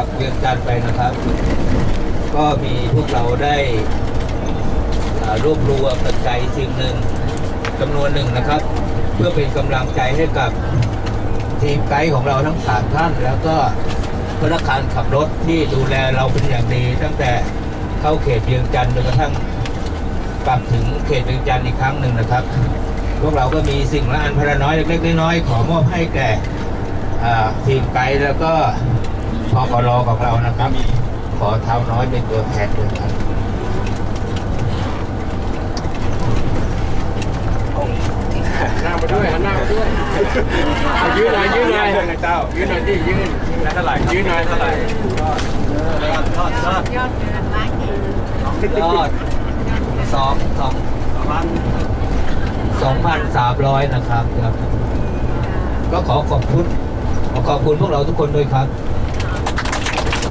จากเวียงจันทร์ไปนะครับ ก็มีพวกเราได้อ่ารวบรวมปัจจัยสิ่งหนึ่งจำนวนหนึ่งนะครับ เพื่อเป็นกำลังใจให้กับทีมไกด์ของเราทั้งสามท่าน แล้วก็พนักงานขับรถที่ดูแลเราเป็นอย่างดี ตั้งแต่เข้าเขตเวียงจันทร์จนกระทั่งกลับถึงเขตเวียงจันทร์อีกครั้งหนึ่งนะครับ พวกเราก็มีสิ่งละอันพละน้อยเล็กๆน้อยๆขอมอบให้แก่ทีมไกด์แล้วก็ พกรของเรานะครับ ขอเท้าน้อยเป็นตัวแทนด้วยครับหน้ามาด้วยหันหน้ามาด้วยเอายืนหน่อยยืนหน่อยเจ้ายืนหน่อยที่ยืนเท่าไหร่ยืนหน่อยเท่าไหร่ยอดยอดยอดยอดล้านเองยอดสองสองสองพันสามร้อยนะครับครับ ก็ขอขอบคุณขอขอบคุณพวกเราทุกคนด้วยครับ